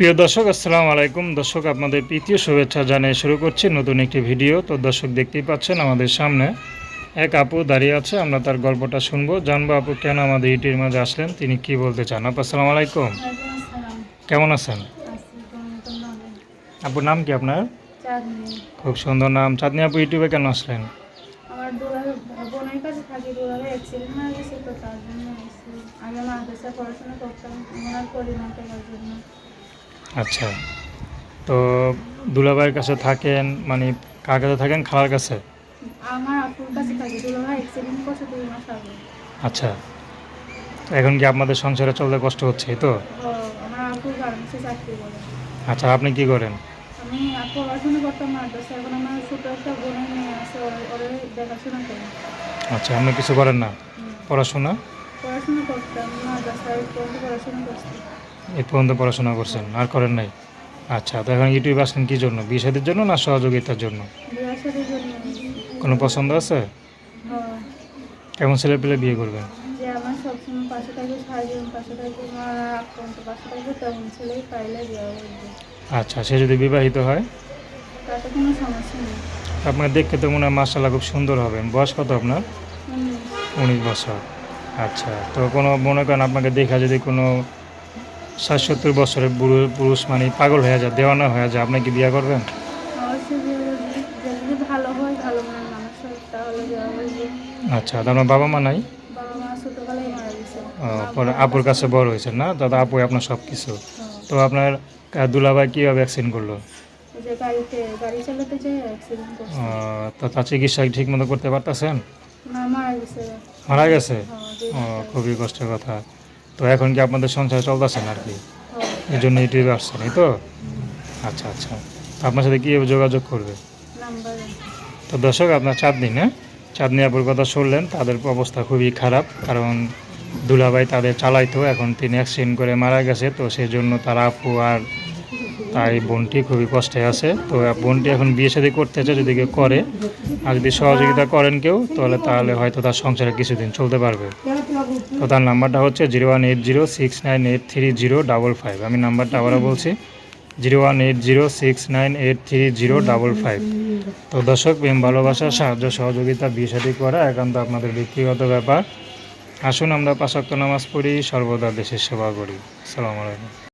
প্রিয় দর্শক, আসসালামু আলাইকুম। দর্শক, আপনাদের তৃতীয় শুভেচ্ছা জানিয়ে শুরু করছি নতুন একটি ভিডিও। তো দর্শক, দেখতেই পাচ্ছেন আমাদের সামনে এক আপু দাঁড়িয়ে আছে। আমরা তার গল্পটা শুনব। জানব আপু, কেন আমাদের ইটির মাঝে আসলেন? তিনি কি বলতে চান? আপু, আসসালামু আলাইকুম। কেমন আছেন? আছি আপুর নাম কি আপনার? খুব সুন্দর নাম। চাঁদনি আপু, ইউটিউবে কেন আসলেন? আগে মাদ্রাসা পড়াশোনা করতাম আচ্ছা। তো দুলাভাইয়ের কাছে থাকেন মানে কার কাছে থাকেন? খালার কাছে? আমার আপুর কাছে থাকি। দুলাভাই অ্যাক্সিডেন্ট করছে দুই মাস আগে। আচ্ছা। এখন কি আপনাদের সংসারে চলতে কষ্ট হচ্ছে তো? আমার গার্মেন্টসে চাকরি করে। আচ্ছা আপনি কি করেন? আমি পড়াশোনা করতাম মাদ্রাসা এখন আমার ছোটো একটা বোনের মেয়ে আছে ওরে দেখাশোনা করি। আচ্ছা আপনি কিছু করেন না? পড়াশোনা? পড়াশোনা করতাম মাদ্রাসায় পড়াশোনা করছি। এই পর্যন্ত পড়াশোনা করছেন আর করেন নাই? আচ্ছা তো এখন ইউটিউব আসলেন কী জন্য? বিষাদের জন্য না সহযোগিতার জন্য? কোনো পছন্দ আছে? হ্যাঁ। কেমন ছেলে পেলে বিয়ে করবেন? আচ্ছা সে যদি বিবাহিত হয়? আপনার দেখতে তো মনে হয় মাসাল্লাহ খুব সুন্দর হবেন। বয়স কত আপনার? উনিশ বছর। আচ্ছা তো কোনো মনে করেন আপনাকে দেখা যদি কোনো ষাট সত্তর বছরের বুড়ো পুরুষ মানে পাগল হয়ে যায় দেওয়ানা হয়ে যায়। আপনি কি বিয়ে করবেন? আচ্ছা তো আপনার বাবা মা নাই? বাবা মা ও, পরে আপুর কাছে বড় হয়েছে না? দাদা আপু আপনার সব কিছু তো আপনার দুলাভাই কীভাবে অ্যাক্সিডেন্ট করল? তো তার চিকিৎসা ঠিক মতো করতে পারতেছেন? মারা গেছে। খুবই কষ্টের কথা। তো এখন কি আপনাদের সংসার না আর কি হ্যাঁ, এই জন্য ইউটিউবে আসছেন এই তো? আচ্ছা আচ্ছা। আপনার সাথে কীভাবে যোগাযোগ করবে? তো দর্শক আপনার চাঁদনি না চাঁদনি আপুর কথা শুনলেন তাদের অবস্থা খুবই খারাপ কারণ দুলাভাই তাদের চালাইতো এখন তিনি অ্যাক্সিডেন্ট করে মারা গেছে তো সেই জন্য তার আপু আর তাই বোনটি খুবই কষ্টে আছে। তো বোনটি এখন বিয়ে শাদী করতে চায়, যদি কেউ করে, আর যদি সহযোগিতা করেন কেউ, তাহলে তাহলে হয়তো তার সংসারে কিছুদিন চলতে পারবে। তো তার নাম্বারটা হচ্ছে zero one eight zero six nine eight three zero double five. আমি নাম্বারটা আবারও বলছি, zero one eight zero six nine eight three zero double five. তো দর্শক, প্রেম, ভালোবাসা, সাহায্য, সহযোগিতা, বিয়ে শাদী করা একান্ত আপনাদের ব্যক্তিগত ব্যাপার। আসুন আমরা পাশাক্ত নামাজ পড়ি, সর্বদা দেশের সেবা করি। আসসালামু আলাইকুম।